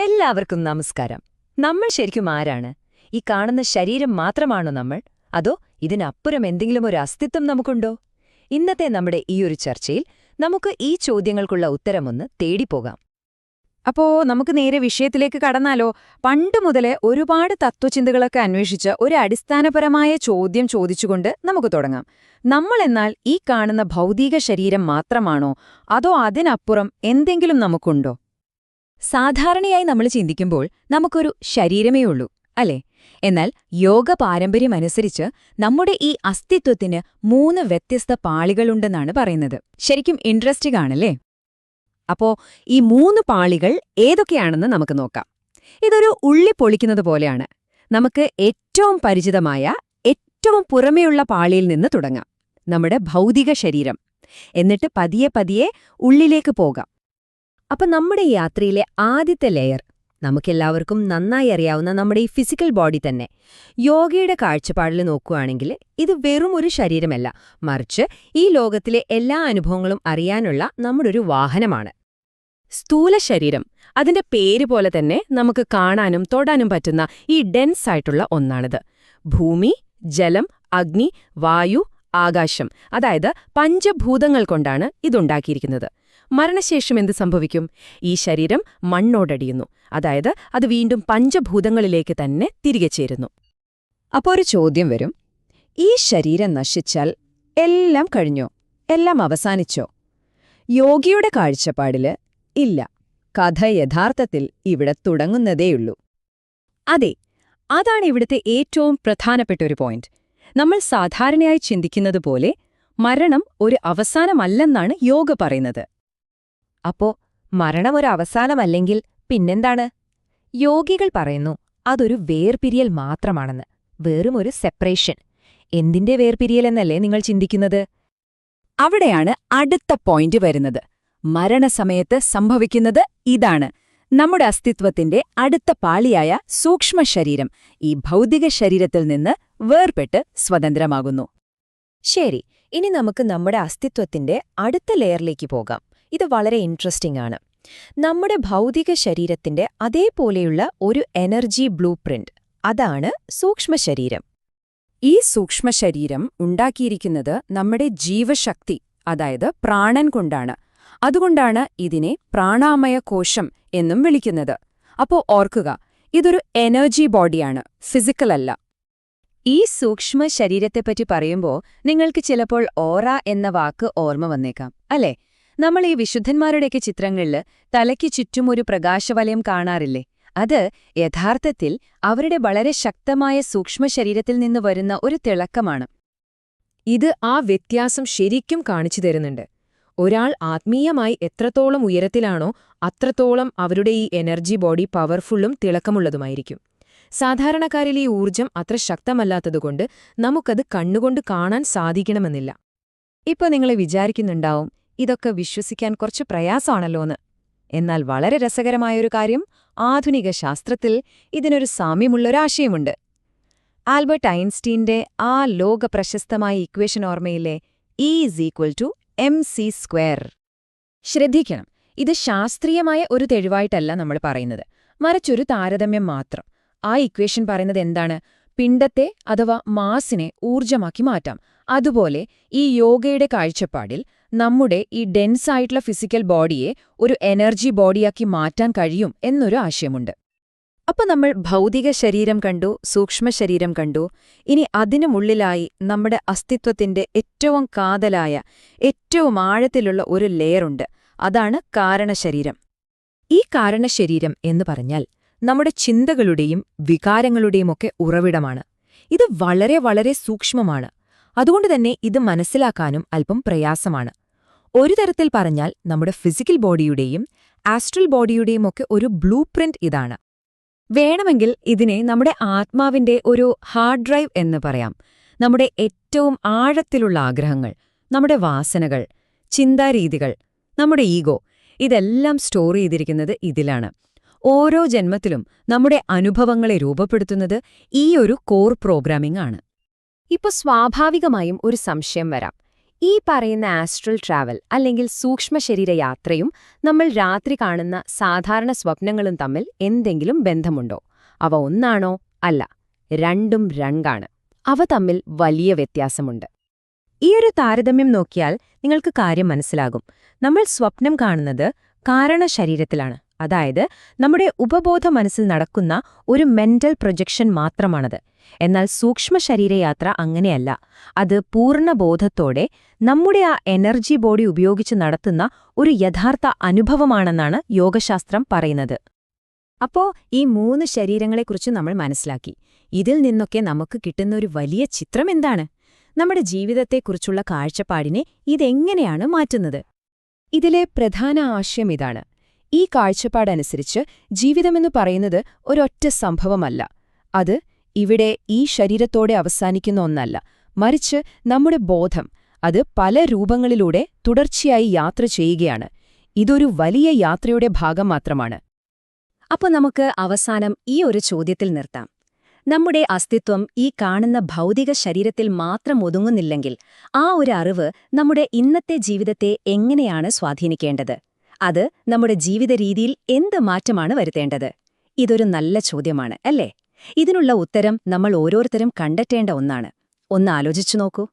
എല്ലാവർക്കും നമസ്കാരം. നമ്മൾ ശരിക്കും ആരാണ്? ഈ കാണുന്ന ശരീരം മാത്രമാണോ നമ്മൾ? അതോ ഇതിനപ്പുറം എന്തെങ്കിലും ഒരു അസ്തിത്വം നമുക്കുണ്ടോ? ഇന്നത്തെ നമ്മുടെ ഈ ഒരു ചർച്ചയിൽ നമുക്ക് ഈ ചോദ്യങ്ങൾക്കുള്ള ഉത്തരമൊന്ന് തേടിപ്പോകാം. അപ്പോ നമുക്ക് നേരെ വിഷയത്തിലേക്ക് കടന്നാലോ? പണ്ട് മുതലേ ഒരുപാട് തത്വചിന്തകളൊക്കെ അന്വേഷിച്ച് ഒരു അടിസ്ഥാനപരമായ ചോദ്യം ചോദിച്ചുകൊണ്ട് നമുക്ക് തുടങ്ങാം. നമ്മൾ എന്നാൽ ഈ കാണുന്ന ഭൗതിക ശരീരം മാത്രമാണോ? അതോ അതിനപ്പുറം എന്തെങ്കിലും നമുക്കുണ്ടോ? സാധാരണയായി നമ്മൾ ചിന്തിക്കുമ്പോൾ നമുക്കൊരു ശരീരമേ ഉള്ളൂ അല്ലേ? എന്നാൽ യോഗ പാരമ്പര്യമനുസരിച്ച് നമ്മുടെ ഈ അസ്തിത്വത്തിന് മൂന്ന് വ്യത്യസ്ത പാളികളുണ്ടെന്നാണ് പറയുന്നത്. ശരിക്കും ഇൻട്രസ്റ്റിംഗ് ആണല്ലേ? അപ്പോ ഈ മൂന്ന് പാളികൾ ഏതൊക്കെയാണെന്ന് നമുക്ക് നോക്കാം. ഇതൊരു ഉള്ളി പൊളിക്കുന്നത് പോലെയാണ്. നമുക്ക് ഏറ്റവും പരിചിതമായ ഏറ്റവും പുറമെയുള്ള പാളിയിൽ നിന്ന് തുടങ്ങാം. നമ്മുടെ ഭൗതിക ശരീരം. എന്നിട്ട് പതിയെ പതിയെ ഉള്ളിലേക്ക് പോകാം. അപ്പൊ നമ്മുടെ യാത്രയിലെ ആദ്യത്തെ ലെയർ നമുക്കെല്ലാവർക്കും നന്നായി അറിയാവുന്ന നമ്മുടെ ഈ ഫിസിക്കൽ ബോഡി തന്നെ. യോഗയുടെ കാഴ്ചപ്പാടിൽ നോക്കുകയാണെങ്കിൽ ഇത് വെറും ഒരു ശരീരമല്ല. മറിച്ച് ഈ ലോകത്തിലെ എല്ലാ അനുഭവങ്ങളും അറിയാനുള്ള നമ്മുടെ ഒരു വാഹനമാണ്. സ്ഥൂല ശരീരം അതിന്റെ പേര് പോലെ തന്നെ നമുക്ക് കാണാനും തൊടാനും പറ്റുന്ന ഈ ഡെൻസ് ആയിട്ടുള്ള ഒന്നാണിത്. ഭൂമി ജലം അഗ്നി വായു ആകാശം അതായത് പഞ്ചഭൂതങ്ങൾ കൊണ്ടാണ് ഇതുണ്ടാക്കിയിരിക്കുന്നത്. മരണശേഷം എന്ത് സംഭവിക്കും? ഈ ശരീരം മണ്ണോടടിയുന്നു. അതായത് അത് വീണ്ടും പഞ്ചഭൂതങ്ങളിലേക്ക് തന്നെ തിരികെ ചേരുന്നു. അപ്പോൾ ഒരു ചോദ്യം വരും. ഈ ശരീരം നശിച്ചാൽ എല്ലാം കഴിഞ്ഞോ? എല്ലാം അവസാനിച്ചോ? യോഗിയുടെ കാഴ്ചപ്പാടിൽ ഇല്ല. കഥ യഥാർത്ഥത്തിൽ ഇവിടെ തുടങ്ങുന്നതേയുള്ളൂ. അതെ അതാണ് ഇവിടുത്തെ ഏറ്റവും പ്രധാനപ്പെട്ട ഒരു പോയിന്റ്. നമ്മൾ സാധാരണയായി ചിന്തിക്കുന്നത് പോലെ മരണം ഒരു അവസാനമല്ലെന്നാണ് യോഗ പറയുന്നത്. അപ്പോ മരണം ഒരു അവസാനമല്ലെങ്കിൽ പിന്നെന്താണ്? യോഗികൾ പറയുന്നു അതൊരു വേർപിരിയൽ മാത്രമാണെന്ന് വെറും ഒരു സെപ്പറേഷൻ എന്തിന്റെ വേർപിരിയലെന്നല്ലേ നിങ്ങൾ ചിന്തിക്കുന്നത്? അവിടെയാണ് അടുത്ത പോയിന്റ് വരുന്നത്. മരണസമയത്ത് സംഭവിക്കുന്നത് ഇതാണ്. നമ്മുടെ അസ്തിത്വത്തിന്റെ അടുത്ത പാളിയായ സൂക്ഷ്മശരീരം ഈ ഭൗതിക ശരീരത്തിൽ നിന്ന് വേർപെട്ട് സ്വതന്ത്രമാകുന്നു. ശരി ഇനി നമുക്ക് നമ്മുടെ അസ്തിത്വത്തിന്റെ അടുത്ത ലെയറിലേക്ക് പോകാം. ഇത് വളരെ ഇൻട്രസ്റ്റിംഗ് ആണ്. നമ്മുടെ ഭൗതിക ശരീരത്തിന്റെ അതേപോലെയുള്ള ഒരു എനർജി ബ്ലൂ പ്രിന്റ് അതാണ് സൂക്ഷ്മശരീരം ഈ സൂക്ഷ്മശരീരം ഉണ്ടാക്കിയിരിക്കുന്നത് നമ്മുടെ ജീവശക്തി അതായത് പ്രാണൻ കൊണ്ടാണ്. അതുകൊണ്ടാണ് ഇതിനെ പ്രാണാമയ കോശം എന്നും വിളിക്കുന്നത്. അപ്പോ ഓർക്കുക ഇതൊരു എനർജി ബോഡിയാണ് ഫിസിക്കൽ അല്ല. ഈ സൂക്ഷ്മ ശരീരത്തെപ്പറ്റി പറയുമ്പോൾ നിങ്ങൾക്ക് ചിലപ്പോൾ ഓറ എന്ന വാക്ക് ഓർമ്മ വന്നേക്കാം അല്ലേ? നമ്മൾ ഈ വിശുദ്ധന്മാരുടെയൊക്കെ ചിത്രങ്ങളിൽ തലയ്ക്ക് ചുറ്റും ഒരു പ്രകാശവലയം കാണാറില്ലേ? അത് യഥാർത്ഥത്തിൽ അവരുടെ വളരെ ശക്തമായ സൂക്ഷ്മ ശരീരത്തിൽ നിന്ന് വരുന്ന ഒരു തിളക്കമാണ്. ഇത് ആ വ്യത്യാസം ശരിക്കും കാണിച്ചു തരുന്നുണ്ട്. ഒരാൾ ആത്മീയമായി എത്രത്തോളം ഉയരത്തിലാണോ അത്രത്തോളം അവരുടെ ഈ എനർജി ബോഡി പവർഫുള്ളും തിളക്കമുള്ളതുമായിരിക്കും. സാധാരണക്കാരിൽ ഈ ഊർജം അത്ര ശക്തമല്ലാത്തതുകൊണ്ട് നമുക്കത് കണ്ണുകൊണ്ട് കാണാൻ സാധിക്കണമെന്നില്ല. ഇപ്പൊ നിങ്ങൾ വിചാരിക്കുന്നുണ്ടാവും ഇതൊക്കെ വിശ്വസിക്കാൻ കുറച്ച് പ്രയാസമാണല്ലോന്ന്. എന്നാൽ വളരെ രസകരമായൊരു കാര്യം ആധുനിക ശാസ്ത്രത്തിൽ ഇതിനൊരു സാമ്യമുള്ളൊരാശയമുണ്ട്. ആൽബർട്ട് ഐൻസ്റ്റീന്റെ ആ ലോക പ്രശസ്തമായ equation ഓർമ്മയിലെ E is equal to M C square ശ്രദ്ധിക്കണം ഇത് ശാസ്ത്രീയമായ ഒരു തെളിവായിട്ടല്ല നമ്മൾ പറയുന്നത്. മറിച്ചൊരു താരതമ്യം മാത്രം. ആ ഇക്വേഷൻ പറയുന്നത് എന്താണ്? പിണ്ടത്തെ അഥവാ മാസിനെ ഊർജമാക്കി മാറ്റാം. അതുപോലെ ഈ യോഗയുടെ കാഴ്ചപ്പാടിൽ നമ്മുടെ ഈ ഡെൻസ് ആയിട്ടുള്ള ഫിസിക്കൽ ബോഡിയെ ഒരു എനർജി ബോഡിയാക്കി മാറ്റാൻ കഴിയും എന്നൊരു ആശയമുണ്ട്. അപ്പൊ നമ്മൾ ഭൗതിക ശരീരം കണ്ടു സൂക്ഷ്മ ശരീരം കണ്ടു. ഇനി അതിനുമുള്ളിലായി നമ്മുടെ അസ്തിത്വത്തിന്റെ ഏറ്റവും കാതലായ ഏറ്റവും ആഴത്തിലുള്ള ഒരു ലെയറുണ്ട് അതാണ് കാരണശരീരം. ഈ കാരണശരീരം എന്ന് പറഞ്ഞാൽ നമ്മുടെ ചിന്തകളുടെയും വികാരങ്ങളുടെയുമൊക്കെ ഉറവിടമാണ്. ഇത് വളരെ വളരെ സൂക്ഷ്മമാണ്. അതുകൊണ്ട് തന്നെ ഇത് മനസ്സിലാക്കാനും അല്പം പ്രയാസമാണ്. ഒരു തരത്തിൽ പറഞ്ഞാൽ നമ്മുടെ ഫിസിക്കൽ ബോഡിയുടെയും ആസ്ട്രൽ ബോഡിയുടെയും ഒക്കെ ഒരു ബ്ലൂ ഇതാണ്. വേണമെങ്കിൽ ഇതിനെ നമ്മുടെ ആത്മാവിന്റെ ഒരു ഹാർഡ് ഡ്രൈവ് എന്ന് പറയാം. നമ്മുടെ ഏറ്റവും ആഴത്തിലുള്ള ആഗ്രഹങ്ങൾ നമ്മുടെ വാസനകൾ ചിന്താരീതികൾ നമ്മുടെ ഈഗോ ഇതെല്ലാം സ്റ്റോർ ചെയ്തിരിക്കുന്നത് ഇതിലാണ്. ഓരോ ജന്മത്തിലും നമ്മുടെ അനുഭവങ്ങളെ രൂപപ്പെടുത്തുന്നത് ഈ ഒരു കോർ പ്രോഗ്രാമിംഗ് ആണ്. ഇപ്പൊ സ്വാഭാവികമായും ഒരു സംശയം വരാം. ഈ പറയുന്ന ആസ്ട്രൽ ട്രാവൽ അല്ലെങ്കിൽ സൂക്ഷ്മ ശരീര യാത്രയും നമ്മൾ രാത്രി കാണുന്ന സാധാരണ സ്വപ്നങ്ങളും തമ്മിൽ എന്തെങ്കിലും ബന്ധമുണ്ടോ? അവ ഒന്നാണോ? അല്ല രണ്ടും രണ്ടാണ്. അവ തമ്മിൽ വലിയ വ്യത്യാസമുണ്ട്. ഈയൊരു താരതമ്യം നോക്കിയാൽ നിങ്ങൾക്ക് കാര്യം മനസ്സിലാകും. നമ്മൾ സ്വപ്നം കാണുന്നത് കാരണ ശരീരത്തിലാണ്. അതായത് നമ്മുടെ ഉപബോധ മനസ്സിൽ നടക്കുന്ന ഒരു മെന്റൽ പ്രൊജക്ഷൻ മാത്രമാണത്. എന്നാൽ സൂക്ഷ്മ ശരീരയാത്ര അങ്ങനെയല്ല. അത് പൂർണ ബോധത്തോടെ നമ്മുടെ ആ എനർജി ബോഡി ഉപയോഗിച്ച് നടത്തുന്ന ഒരു യഥാർത്ഥ അനുഭവമാണെന്നാണ് യോഗശാസ്ത്രം പറയുന്നത്. അപ്പോ ഈ മൂന്ന് ശരീരങ്ങളെക്കുറിച്ച് നമ്മൾ മനസ്സിലാക്കി. ഇതിൽ നിന്നൊക്കെ നമുക്ക് കിട്ടുന്ന ഒരു വലിയ ചിത്രം എന്താണ്? നമ്മുടെ ജീവിതത്തെക്കുറിച്ചുള്ള കാഴ്ചപ്പാടിനെ ഇതെങ്ങനെയാണ് മാറ്റുന്നത്? ഇതിലെ പ്രധാന ആശയം ഇതാണ്. ഈ കാഴ്ചപ്പാടനുസരിച്ച് ജീവിതമെന്ന് പറയുന്നത് ഒരൊറ്റ സംഭവമല്ല. അത് ഇവിടെ ഈ ശരീരത്തോടെ അവസാനിക്കുന്ന ഒന്നല്ല. മറിച്ച് നമ്മുടെ ബോധം അത് പല രൂപങ്ങളിലൂടെ തുടർച്ചയായി യാത്ര ചെയ്യുകയാണ്. ഇതൊരു വലിയ യാത്രയുടെ ഭാഗം മാത്രമാണ്. അപ്പൊ നമുക്ക് അവസാനം ഈ ഒരു ചോദ്യത്തിൽ നിർത്താം. നമ്മുടെ അസ്തിത്വം ഈ കാണുന്ന ഭൗതിക ശരീരത്തിൽ മാത്രം ഒതുങ്ങുന്നില്ലെങ്കിൽ ആ ഒരു അറിവ് നമ്മുടെ ഇന്നത്തെ ജീവിതത്തെ എങ്ങനെയാണ് സ്വാധീനിക്കേണ്ടത്? അത് നമ്മുടെ ജീവിത രീതിയിൽ എന്ത് മാറ്റമാണ് വരുത്തേണ്ടത്? ഇതൊരു നല്ല ചോദ്യമാണ് അല്ലേ? ഇതിനുള്ള ഉത്തരം നമ്മൾ ഓരോരുത്തരും കണ്ടെത്തേണ്ട ഒന്നാണ്. ഒന്ന് ആലോചിച്ചു നോക്കൂ.